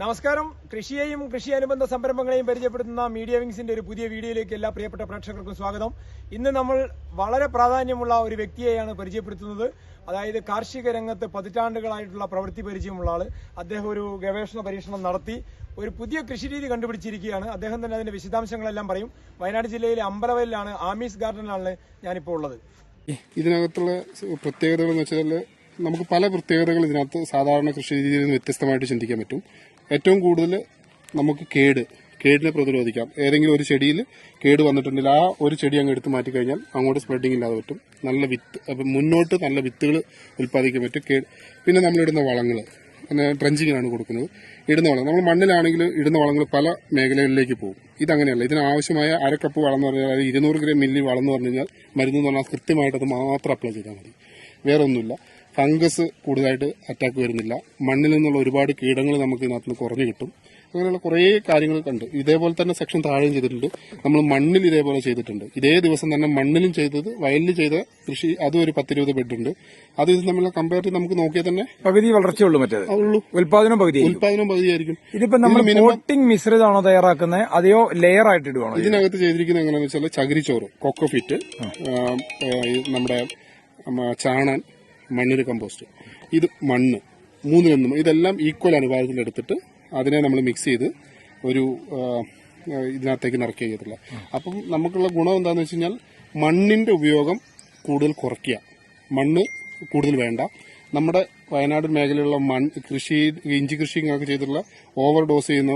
നമസ്കാരം. കൃഷിയെയും കൃഷി അനുബന്ധ സംരംഭങ്ങളെയും പരിചയപ്പെടുത്തുന്ന മീഡിയ വിങ്സിന്റെ ഒരു പുതിയ വീഡിയോയിലേക്ക് എല്ലാ പ്രിയപ്പെട്ട പ്രേക്ഷകർക്കും സ്വാഗതം. ഇന്ന് നമ്മൾ വളരെ പ്രാധാന്യമുള്ള ഒരു വ്യക്തിയെയാണ് പരിചയപ്പെടുത്തുന്നത്. അതായത് കാർഷിക രംഗത്ത് പതിറ്റാണ്ടുകളായിട്ടുള്ള പ്രവൃത്തി പരിചയമുള്ള ആൾ. അദ്ദേഹം ഒരു ഗവേഷണ പരീക്ഷണം നടത്തി ഒരു പുതിയ കൃഷിരീതി കണ്ടുപിടിച്ചിരിക്കുകയാണ്. അദ്ദേഹം തന്നെ അതിന്റെ വിശദാംശങ്ങളെല്ലാം പറയും. വയനാട് ജില്ലയിലെ അമ്പലവയലിലാണ് ആമീസ് ഗാർഡനിലാണ് ഞാനിപ്പോൾ ഉള്ളത്. ഇതിനകത്തുള്ള പ്രത്യേകതകൾ എന്ന് വെച്ചാൽ നമുക്ക് പല പ്രത്യേകതകൾ ഇതിനകത്ത് സാധാരണ കൃഷി രീതിയിൽ നിന്ന് വ്യത്യസ്തമായിട്ട് ചിന്തിക്കാൻ പറ്റും. ഏറ്റവും കൂടുതൽ നമുക്ക് കേട് കേടിനെ പ്രതിരോധിക്കാം. ഏതെങ്കിലും ഒരു ചെടിയിൽ കേട് വന്നിട്ടുണ്ടെങ്കിൽ ആ ഒരു ചെടി അങ്ങ് എടുത്ത് മാറ്റി കഴിഞ്ഞാൽ അങ്ങോട്ട് സ്പ്രെഡിങ് ഇല്ലാതെ പറ്റും. നല്ല വിത്ത് അപ്പം മുന്നോട്ട് നല്ല വിത്തുകൾ ഉൽപ്പാദിക്കാൻ പറ്റും. കേട് പിന്നെ നമ്മളിടുന്ന വളങ്ങൾ പിന്നെ ഡ്രഞ്ചിങ്ങിനാണ് കൊടുക്കുന്നത്. ഇടുന്ന വളം നമ്മൾ മണ്ണിലാണെങ്കിൽ ഇടുന്ന വളങ്ങൾ പല മേഖലകളിലേക്ക് പോകും. ഇതങ്ങനെയല്ല ഇതിന് ആവശ്യമായ കപ്പ് വളം എന്ന് പറഞ്ഞാൽ അതായത് ഇരുന്നൂറ് ഗ്രാം മില്ലി വളം എന്ന് പറഞ്ഞു കഴിഞ്ഞാൽ മരുന്ന് പറഞ്ഞാൽ കൃത്യമായിട്ട് അത് മാത്രം അപ്ലൈ ചെയ്താൽ മതി. വേറെ ഒന്നുമില്ല ഫംഗസ് കൂടുതലായിട്ട് അറ്റാക്ക് വരുന്നില്ല. മണ്ണിൽ നിന്നുള്ള ഒരുപാട് കീടങ്ങൾ നമുക്ക് ഇതിനകത്ത് നിന്ന് കുറഞ്ഞു കിട്ടും. അങ്ങനെയുള്ള കുറേ കാര്യങ്ങൾ കണ്ട്. ഇതേപോലെ തന്നെ സെക്ഷൻ താഴെയും ചെയ്തിട്ടുണ്ട്. നമ്മൾ മണ്ണിൽ ഇതേപോലെ ചെയ്തിട്ടുണ്ട്. ഇതേ ദിവസം തന്നെ മണ്ണിലും ചെയ്തത് വയലിൽ ചെയ്ത കൃഷി അതും ഒരു പത്തിരുപത് ബെഡുണ്ട് ഉണ്ട്. അത് ഇത് തമ്മിലുള്ള കമ്പയർ ചെയ്ത് നമുക്ക് നോക്കിയാൽ തന്നെ പകുതി വളർച്ചയുള്ളൂ മറ്റേത്. ഉൽപാദനം പകുതി ഉൽപാദനം പകുതിയായിരിക്കും ഇതിപ്പോ നമ്മൾ പോട്ടിംഗ് മിശ്രിതമാണോ തയ്യാറാക്കുന്നത് അതെയോ ലെയർ ആയിട്ട് ഇടുവാണോ ഇതിനകത്ത് ചെയ്തിരിക്കുന്നത് എങ്ങനെയാണെന്ന് വെച്ചാൽ ചകിരിച്ചോറ് കൊക്കോഫിറ്റ് നമ്മുടെ ഉം, ചാണൻ മണ്ണിര കമ്പോസ്റ്റ് ഇത് മണ്ണ് മൂന്നിലൊന്നും ഇതെല്ലാം ഈക്വൽ അനുപാതത്തിൽ എടുത്തിട്ട് അതിനെ നമ്മൾ മിക്സ് ചെയ്ത് ഒരു ഇതിനകത്തേക്ക് നിറക്കുക ചെയ്തിട്ടില്ല അപ്പം നമുക്കുള്ള ഗുണം എന്താണെന്ന് വെച്ച് കഴിഞ്ഞാൽ മണ്ണിന്റെ ഉപയോഗം കൂടുതൽ കുറയ്ക്കുക. മണ്ണ് കൂടുതൽ വേണ്ട. നമ്മുടെ വയനാട് മേഖലയിലുള്ള മണ്ണ് കൃഷി ഇഞ്ചി കൃഷി ഒക്കെ ചെയ്തിട്ടുള്ള ഓവർ ഡോസ് ചെയ്യുന്ന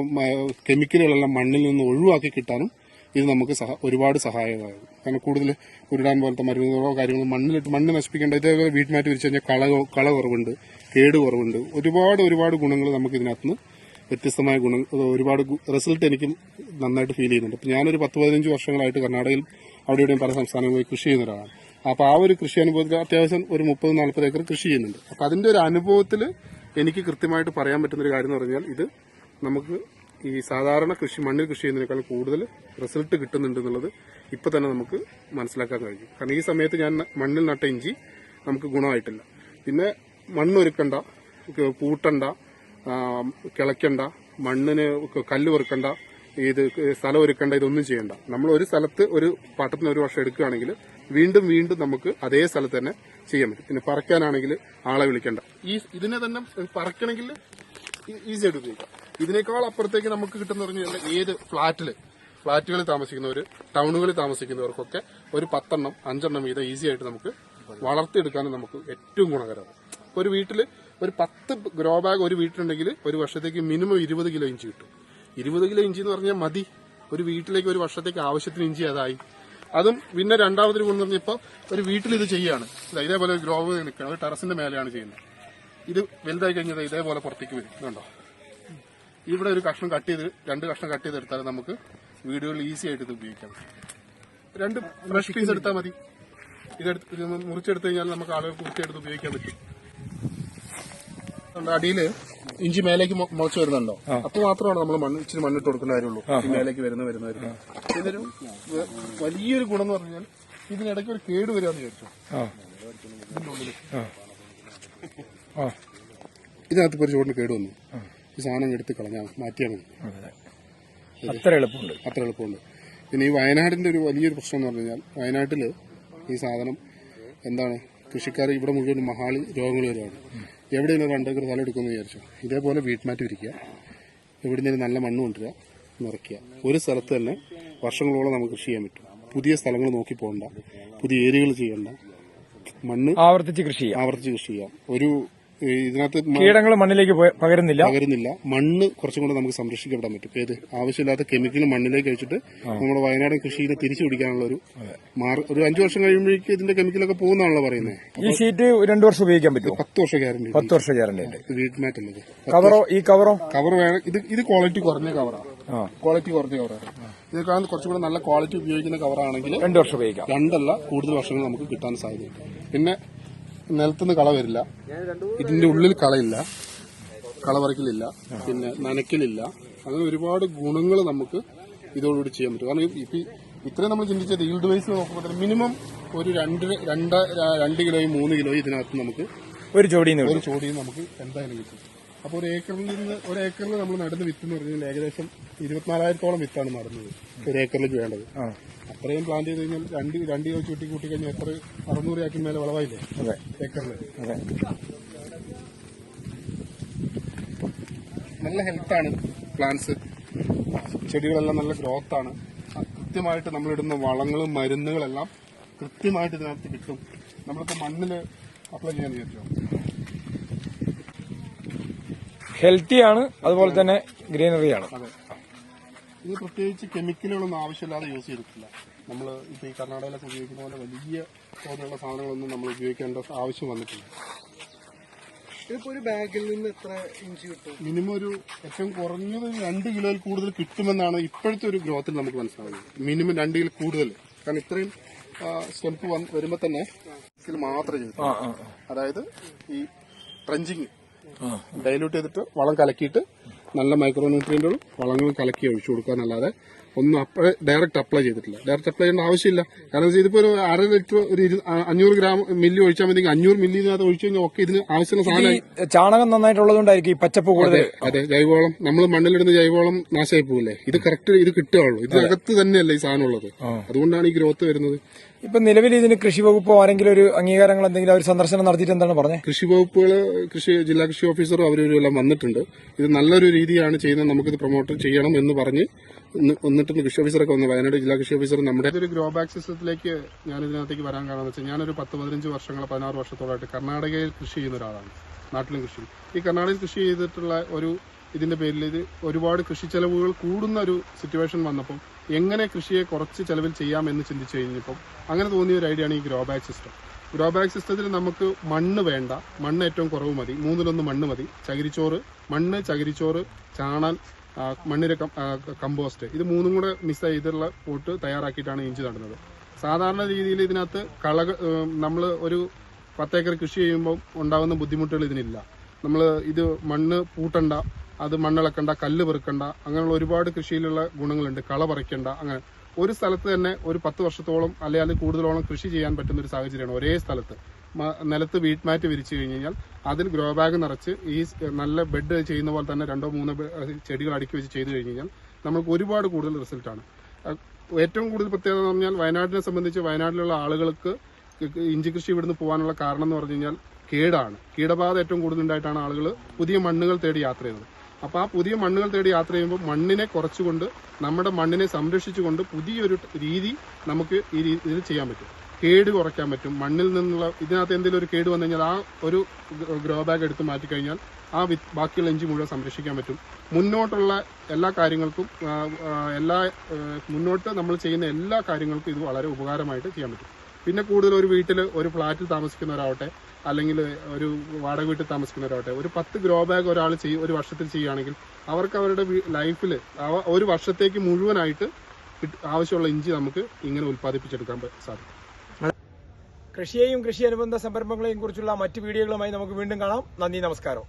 കെമിക്കലുകളെല്ലാം മണ്ണിൽ നിന്ന് ഒഴിവാക്കി കിട്ടാനും ഇത് നമുക്ക് ഒരുപാട് സഹായകമാകും. കാരണം കൂടുതൽ ഉരുടാൻ പോലത്തെ മരുന്നുകളോ കാര്യങ്ങളോ മണ്ണിലിട്ട് മണ്ണ് നശിപ്പിക്കേണ്ട ഇതേപോലെ വീട്ടുമാറ്റി വിരിച്ചു കഴിഞ്ഞാൽ കള കള കുറവുണ്ട് കേട് കുറവുണ്ട്. ഒരുപാട് ഒരുപാട് ഗുണങ്ങൾ നമുക്ക് ഇതിനകത്തുനിന്ന് വ്യത്യസ്തമായ ഗുണം ഒരുപാട് റിസൾട്ട് എനിക്ക് നന്നായിട്ട് ഫീൽ ചെയ്യുന്നുണ്ട്. അപ്പം ഞാനൊരു പത്ത് പതിനഞ്ച് വർഷങ്ങളായിട്ട് കർണാടകയിൽ അവിടെ ഇവിടെയും പല സംസ്ഥാനങ്ങളിൽ കൃഷി ചെയ്യുന്ന ഒരാളാണ് അപ്പോൾ ആ ഒരു കൃഷി അനുഭവത്തിൽ അത്യാവശ്യം ഒരു മുപ്പത് നാൽപ്പത് ഏക്കർ കൃഷി ചെയ്യുന്നുണ്ട്. അപ്പം അതിന്റെ ഒരു അനുഭവത്തിൽ എനിക്ക് കൃത്യമായിട്ട് പറയാൻ പറ്റുന്ന ഒരു കാര്യം എന്ന് പറഞ്ഞാൽ ഇത് നമുക്ക് ഈ സാധാരണ കൃഷി മണ്ണിൽ കൃഷി ചെയ്യുന്നതിനേക്കാൾ കൂടുതൽ റിസൾട്ട് കിട്ടുന്നുണ്ട് എന്നുള്ളത് ഇപ്പം തന്നെ നമുക്ക് മനസ്സിലാക്കാൻ കഴിയും. കാരണം ഈ സമയത്ത് ഞാൻ മണ്ണിൽ നട്ട ഇഞ്ചി നമുക്ക് ഗുണമായിട്ടില്ല. പിന്നെ മണ്ണൊരുക്കണ്ട പൂട്ടണ്ട കിളയ്ക്കണ്ട മണ്ണിന് കല്ല് വെറുക്കണ്ട ഇത് സ്ഥലം ഒരുക്കേണ്ട ഇതൊന്നും ചെയ്യണ്ട. നമ്മൾ ഒരു സ്ഥലത്ത് ഒരു പാട്ടത്തിന് ഒരു വർഷം എടുക്കുകയാണെങ്കിൽ വീണ്ടും വീണ്ടും നമുക്ക് അതേ സ്ഥലത്ത് തന്നെ ചെയ്യാൻ പറ്റും. പിന്നെ പറക്കാനാണെങ്കിൽ ആളെ വിളിക്കണ്ട. ഈ ഇതിനെ തന്നെ പറക്കണമെങ്കിൽ ഈസി ആയിട്ട് ഉപയോഗിക്കാം. ഇതിനേക്കാൾ അപ്പുറത്തേക്ക് നമുക്ക് കിട്ടുന്ന പറഞ്ഞു കഴിഞ്ഞാൽ ഏത് ഫ്ളാറ്റിൽ ഫ്ളാറ്റുകളിൽ താമസിക്കുന്നവർ ടൗണുകളിൽ താമസിക്കുന്നവർക്കൊക്കെ ഒരു പത്തെണ്ണം അഞ്ചെണ്ണം വീതം ഈസി ആയിട്ട് നമുക്ക് വളർത്തിയെടുക്കാനും നമുക്ക് ഏറ്റവും ഗുണകരമാണ്. ഒരു വീട്ടിൽ ഒരു പത്ത് ഗ്രോ ബാഗ് ഒരു വീട്ടിലുണ്ടെങ്കിൽ ഒരു വർഷത്തേക്ക് മിനിമം ഇരുപത് കിലോ ഇഞ്ചി കിട്ടും. ഇരുപത് കിലോ ഇഞ്ചി എന്ന് പറഞ്ഞാൽ മതി. ഒരു വീട്ടിലേക്ക് ഒരു വർഷത്തേക്ക് ആവശ്യത്തിന് ഇഞ്ചി അതായി. അതും പിന്നെ രണ്ടാമതൊരു ഗുണം എന്ന് പറഞ്ഞാൽ ഇപ്പോൾ ഒരു വീട്ടിൽ ഇത് ചെയ്യാണ്. ഇതേപോലെ ഗ്രോ നിൽക്കണം ടെറസിന്റെ മേലെയാണ് ചെയ്യുന്നത്. ഇത് വലുതായി കഴിഞ്ഞത് ഇതേപോലെ പുറത്തേക്ക് വരും. ഇതുണ്ടോ? ഇവിടെ ഒരു കഷ്ണം കട്ട് ചെയ്ത് രണ്ട് കഷ്ണം കട്ട് ചെയ്തെടുത്താൽ നമുക്ക് വീടുകളിൽ ഈസി ആയിട്ട് ഇത് ഉപയോഗിക്കാം. രണ്ട് ഫ്രഷ് പീസ് എടുത്താൽ മതി. ഇതെടുത്ത് ഇത് മുറിച്ചെടുത്ത് കഴിഞ്ഞാൽ നമുക്ക് ആളുകൾക്ക് കുറിച്ചെടുത്ത് ഉപയോഗിക്കാൻ പറ്റും. അടിയിൽ ഇഞ്ചി മേലേക്ക് മുളച്ച് വരുന്നുണ്ടോ? അപ്പൊ മാത്രമാണ് നമ്മൾ മണ്ണ് ഇച്ചിരി മണ്ണിട്ട് കൊടുക്കുന്ന കാര്യമുള്ളൂ. മേലേക്ക് വരുന്ന വരുന്ന വരുന്ന. ഇതൊരു വലിയൊരു ഗുണം എന്ന് പറഞ്ഞാൽ ഇതിനിടയ്ക്ക് ഒരു കേട് വരികയെന്ന് വിചാരിച്ചു? ഇതിനകത്ത് ഒരു ചുവടിന് കേട് വന്നു. ഈ സാധനം എടുത്ത് കളഞ്ഞാൽ മാറ്റിയാൽ മതി. അത്ര എളുപ്പമുണ്ട്. അത്ര എളുപ്പമുണ്ട്. പിന്നെ ഈ വയനാടിന്റെ ഒരു വലിയൊരു പ്രശ്നം എന്ന് പറഞ്ഞു കഴിഞ്ഞാൽ വയനാട്ടിൽ ഈ സാധനം എന്താണ്? കൃഷിക്കാർ ഇവിടെ മുഴുവൻ മഹാളി രോഗങ്ങൾ വരുവാണ് എവിടെയെങ്കിലും രണ്ട് ഏക്കർ സ്ഥലം എടുക്കുമെന്ന് വിചാരിച്ചു? ഇതേപോലെ വീട്ടുമാറ്റി വിരിക്കുക. നിന്ന് നല്ല മണ്ണ് കൊണ്ടുവരിക നിറയ്ക്കുക. ഒരു സ്ഥലത്ത് തന്നെ വർഷങ്ങളോളം നമുക്ക് കൃഷി ചെയ്യാൻ പറ്റും. പുതിയ സ്ഥലങ്ങൾ നോക്കി പോകണ്ട പുതിയ ഏരിയകൾ ചെയ്യണ്ട. മണ്ണ് ആവർത്തിച്ച് കൃഷി ചെയ്യാം. ആവർത്തിച്ച് കൃഷി ചെയ്യാം. ഒരു ഇതിനകത്ത് കീടങ്ങൾ മണ്ണിലേക്ക് പകരുന്നില്ല. പകരുന്നില്ല. മണ്ണ് കുറച്ചും കൂടെ നമുക്ക് സംരക്ഷിക്കപ്പെടാൻ പറ്റും. ഏത് ആവശ്യമില്ലാത്ത കെമിക്കൽ മണ്ണിലേക്ക് അയച്ചിട്ട് നമ്മുടെ വയനാടൻ കൃഷിയെ തിരിച്ചു പിടിക്കാനുള്ള ഒരു ഒരു അഞ്ചു വർഷം കഴിയുമ്പോഴേക്കും ഇതിന്റെ കെമിക്കലൊക്കെ പോകുന്നതാണല്ലോ പറയുന്നത്. ഈ ഷീറ്റ് രണ്ടു വർഷം ഉപയോഗിക്കാൻ പറ്റും പത്ത് വർഷം ഗ്യാരണ്ടി പത്ത് വർഷം ഗ്യാരണ്ടി വീട്ട് അല്ലത് കവറോ? ഈ കവറോ? കവർ വേണം. ഇത് ഇത് ക്വാളിറ്റി കുറഞ്ഞ കവറാണ് ക്വാളിറ്റി കുറഞ്ഞ കവറാണ് ഇതിനേക്കാൾ കുറച്ചും കൂടെ നല്ല ക്വാളിറ്റി ഉപയോഗിക്കുന്ന കവറാണെങ്കിൽ രണ്ടു വർഷം ഉപയോഗിക്കാം. രണ്ടല്ല കൂടുതൽ വർഷങ്ങൾ നമുക്ക് കിട്ടാൻ സാധ്യതയുണ്ട്. പിന്നെ നിലത്തുനിന്ന് കള വരില്ല. ഇതിന്റെ ഉള്ളിൽ കളയില്ല. കളപറിക്കലില്ല പിന്നെ നനയ്ക്കലില്ല. അങ്ങനെ ഒരുപാട് ഗുണങ്ങൾ നമുക്ക് ഇതോടുകൂടി ചെയ്യാൻ പറ്റും. കാരണം ഇപ്പൊ ഇത്രയും നമ്മൾ ചിന്തിച്ചത് ഈൽഡ് വൈസ് നോക്കുമ്പോൾ മിനിമം ഒരു രണ്ട് രണ്ട് രണ്ട് കിലോയും മൂന്ന് കിലോയും ഇതിനകത്ത് നമുക്ക് ഒരു ചോടിയും ഒരു ചോടിയും നമുക്ക് എന്തായാലും കിട്ടും. അപ്പോൾ ഒരു ഏക്കറിൽ നിന്ന് ഒരു ഏക്കറിൽ നമ്മൾ നടന്ന് വിത്ത് എന്ന് പറഞ്ഞാൽ ഏകദേശം ഇരുപത്തിനാലായിരത്തോളം വിത്താണ് നടുന്നത്. ഒരു ഏക്കറിലേക്ക് വേണ്ടത്. അത്രയും പ്ലാന്റ് ചെയ്ത് കഴിഞ്ഞാൽ രണ്ട് രണ്ട് കിലോ ചുറ്റി കൂട്ടി കഴിഞ്ഞാൽ എത്ര? അറുന്നൂറ് ആക്കി മേലെ വളവായില്ലേ? അതെ. ഏക്കറിൽ നല്ല ഹെൽത്താണ് പ്ലാന്റ്സ് ചെടികളെല്ലാം നല്ല ഗ്രോത്ത് ആണ്. കൃത്യമായിട്ട് നമ്മളിടുന്ന വളങ്ങളും മരുന്നുകളെല്ലാം കൃത്യമായിട്ട് ഇതിനകത്ത് കിട്ടും. നമ്മളിപ്പോൾ മണ്ണിൽ അപ്ലൈ ചെയ്യാൻ വിചാരിച്ചോ? ഹെൽത്തിയാണ് അതുപോലെ തന്നെ ഗ്രീനറിയാണ്. ആണ് ഇത് പ്രത്യേകിച്ച് കെമിക്കലുകളൊന്നും ആവശ്യമില്ലാതെ യൂസ് ചെയ്തിട്ടില്ല. നമ്മൾ ഇപ്പോൾ ഈ കർണാടകയിലൊക്കെ ഉപയോഗിക്കുന്ന പോലെ വലിയ തോതിലുള്ള സാധനങ്ങളൊന്നും നമ്മൾ ഉപയോഗിക്കേണ്ട ആവശ്യം വന്നിട്ടില്ല. ഇതിപ്പോ ഒരു ബാഗിൽ നിന്ന് എത്ര ഇഞ്ച് കിട്ടും? മിനിമം ഒരു ഏറ്റവും കുറഞ്ഞത് രണ്ട് കിലോയിൽ കൂടുതൽ കിട്ടുമെന്നാണ് ഇപ്പോഴത്തെ ഒരു ഗ്രോത്തിൽ നമുക്ക് മനസ്സിലാവുന്നത്. മിനിമം രണ്ട് കിലോ കൂടുതൽ. കാരണം ഇത്രയും സ്റ്റെപ്പ് വരുമ്പോൾ തന്നെ മാത്രമേ ചെയ്തു അതായത് ഈ ട്രഞ്ചിങ്. ഡൈലൂട്ട് ചെയ്തിട്ട് വളം കലക്കിയിട്ട് നല്ല മൈക്രോ ന്യൂട്രിയന്റുകളും വളങ്ങളും കലക്കി ഒഴിച്ചു കൊടുക്കാന്നല്ലാതെ ഒന്നും അപ്ലൈ ഡയറക്റ്റ് അപ്ലൈ ചെയ്തിട്ടില്ല. ഡയറക്റ്റ് അപ്ലൈ ചെയ്യേണ്ട ആവശ്യമില്ല. കാരണം ഇതിപ്പോ ഒരു അര ലിറ്റർ ഒരു അഞ്ഞൂറ് ഗ്രാം മില്ലി ഒഴിച്ചാൽ മതി. അഞ്ഞൂറ് മില്ലി ഇതിനകത്ത് ഒഴിച്ചു കഴിഞ്ഞാൽ ഒക്കെ ഇതിന് ആവശ്യമുള്ള സാധനമായി. ചാണകം നന്നായിട്ടുള്ളതുകൊണ്ടായിരിക്കും ഈ പച്ചപ്പ് കൂടുതൽ. അതെ ജൈവവളം നമ്മൾ മണ്ണിലിടുന്ന ജൈവവളം നാശമായി പോകില്ലേ ഇത് കറക്റ്റ് ഇത് കിട്ടുകയുള്ളൂ ഇതിനകത്ത് തന്നെയല്ലേ ഈ സാധനം ഉള്ളത്. അതുകൊണ്ടാണ് ഈ ഗ്രോത്ത് വരുന്നത്. ഇപ്പൊ നിലവിൽ ഇതിന് കൃഷി വകുപ്പോ ആരെങ്കിലും ഒരു അംഗീകാരങ്ങൾ എന്തെങ്കിലും അവർ സന്ദർശനം നടത്തിയിട്ട് എന്താണ് പറഞ്ഞത് കൃഷി വകുപ്പുകൾ കൃഷി ജില്ലാ കൃഷി ഓഫീസറും അവരും എല്ലാം വന്നിട്ടുണ്ട്. ഇത് നല്ലൊരു രീതിയാണ് ചെയ്യുന്നത്. നമുക്കിത് പ്രൊമോട്ട് ചെയ്യണം എന്ന് പറഞ്ഞ് ഇന്ന് വന്നിട്ടുണ്ട് കൃഷി ഓഫീസറൊക്കെ വന്നു. വയനാട് ജില്ലാ കൃഷി ഓഫീസർ നമ്മുടെ ഒരു ഗ്രോ ബാക്ക് സിസ്റ്റത്തിലേക്ക് ഞാൻ ഇതിനകത്തേക്ക് വരാൻ കാരണം വെച്ചാൽ ഞാനൊരു പത്ത് പതിനഞ്ച് വർഷങ്ങൾ പതിനാറ് വർഷത്തോളായിട്ട് കർണാടകയിൽ കൃഷി ചെയ്യുന്ന ഒരാളാണ്. നാട്ടിലും കൃഷി ഈ കർണാടകയിൽ കൃഷി ചെയ്തിട്ടുള്ള ഒരു ഇതിന്റെ പേരിൽ ഇത് ഒരുപാട് കൃഷി ചെലവുകൾ കൂടുന്ന ഒരു സിറ്റുവേഷൻ വന്നപ്പോൾ എങ്ങനെ കൃഷിയെ കുറച്ച് ചെലവിൽ ചെയ്യാം എന്ന് ചിന്തിച്ചു കഴിഞ്ഞപ്പോൾ അങ്ങനെ തോന്നിയ ഒരു ഐഡിയ ആണ് ഈ grow bag system. Grow bag സിസ്റ്റത്തിൽ നമുക്ക് മണ്ണ് വേണ്ട. മണ്ണ് ഏറ്റവും കുറവ് മതി. മൂന്നിലൊന്ന് മണ്ണ് മതി. ചകിരിച്ചോറ് മണ്ണ് ചകിരിച്ചോറ് ചാണാൻ മണ്ണിര കമ്പോസ്റ്റ്. ഇത് മൂന്നും കൂടെ മിക്സ് ചെയ്തിട്ടുള്ള പോട്ട് തയ്യാറാക്കിയിട്ടാണ് ഇഞ്ചി നടുന്നത്. സാധാരണ രീതിയിൽ ഇതിനകത്ത് കളക നമ്മൾ ഒരു പത്തേക്കർ കൃഷി ചെയ്യുമ്പോൾ ഉണ്ടാകുന്ന ബുദ്ധിമുട്ടുകൾ ഇതിനില്ല. നമ്മൾ ഇത് മണ്ണ് പൂട്ടണ്ട അത് മണ്ണിളക്കണ്ട കല്ല് പെറുക്കണ്ട അങ്ങനെയുള്ള ഒരുപാട് കൃഷിയിലുള്ള ഗുണങ്ങളുണ്ട്. കള പറിക്കണ്ട അങ്ങനെ. ഒരു സ്ഥലത്ത് തന്നെ ഒരു പത്ത് വർഷത്തോളം അല്ലെങ്കിൽ അതിൽ കൂടുതലോളം കൃഷി ചെയ്യാൻ പറ്റുന്ന ഒരു സാഹചര്യമാണ് ഒരേ സ്ഥലത്ത്. നിലത്ത് വീട്ട് മാറ്റ് വിരിച്ചു കഴിഞ്ഞ് കഴിഞ്ഞാൽ അതിൽ ഗ്രോ ബാഗ് നിറച്ച് ഈ നല്ല ബെഡ് ചെയ്യുന്ന പോലെ തന്നെ രണ്ടോ മൂന്നോ ചെടികൾ അടുക്കി വെച്ച് ചെയ്തു കഴിഞ്ഞ് കഴിഞ്ഞാൽ നമുക്ക് ഒരുപാട് കൂടുതൽ റിസൾട്ടാണ് ഏറ്റവും കൂടുതൽ പ്രത്യേകത എന്ന് പറഞ്ഞാൽ വയനാടിനെ സംബന്ധിച്ച് വയനാട്ടിലുള്ള ആളുകൾക്ക് ഇഞ്ചി കൃഷി ഇവിടുന്ന് പോകാനുള്ള കാരണം എന്ന് പറഞ്ഞു കഴിഞ്ഞാൽ കേടാണ്. കീടബാധ ഏറ്റവും കൂടുതൽ ഉണ്ടായിട്ടാണ് ആളുകൾ പുതിയ മണ്ണുകൾ തേടി യാത്ര ചെയ്യുന്നത്. അപ്പോൾ ആ പുതിയ മണ്ണുകൾ തേടി യാത്ര ചെയ്യുമ്പോൾ മണ്ണിനെ കുറച്ചുകൊണ്ട് നമ്മുടെ മണ്ണിനെ സംരക്ഷിച്ചുകൊണ്ട് പുതിയൊരു രീതി നമുക്ക് ഈ രീതിയിൽ ചെയ്യാൻ പറ്റും. കേട് കുറയ്ക്കാൻ പറ്റും. മണ്ണിൽ നിന്നുള്ള ഇതിനകത്ത് എന്തെങ്കിലും ഒരു കേട് വന്നു ആ ഒരു ഗ്രോ ബാഗ് എടുത്ത് മാറ്റി കഴിഞ്ഞാൽ ആ വി ബാക്കിയുള്ള ഇഞ്ചി മുഴുവൻ സംരക്ഷിക്കാൻ പറ്റും. മുന്നോട്ടുള്ള എല്ലാ കാര്യങ്ങൾക്കും എല്ലാ മുന്നോട്ട് നമ്മൾ ചെയ്യുന്ന എല്ലാ കാര്യങ്ങൾക്കും ഇത് വളരെ ഉപകാരമായിട്ട് ചെയ്യാൻ പറ്റും. പിന്നെ കൂടുതൽ ഒരു വീട്ടിൽ ഒരു ഫ്ലാറ്റിൽ താമസിക്കുന്നവരാവട്ടെ അല്ലെങ്കിൽ ഒരു വാടക വീട്ടിൽ താമസിക്കുന്നവരാവട്ടെ ഒരു പത്ത് ഗ്രോ ബാഗ് ഒരാൾ ചെയ്യും ഒരു വർഷത്തിൽ ചെയ്യുകയാണെങ്കിൽ അവർക്ക് അവരുടെ ലൈഫിൽ ഒരു വർഷത്തേക്ക് മുഴുവനായിട്ട് ആവശ്യമുള്ള ഇഞ്ചി നമുക്ക് ഇങ്ങനെ ഉൽപ്പാദിപ്പിച്ചെടുക്കാൻ സാധിക്കും. കൃഷിയെയും കൃഷി അനുബന്ധ സംരംഭങ്ങളെയും കുറിച്ചുള്ള മറ്റ് വീഡിയോകളുമായി നമുക്ക് വീണ്ടും കാണാം. നന്ദി നമസ്കാരം.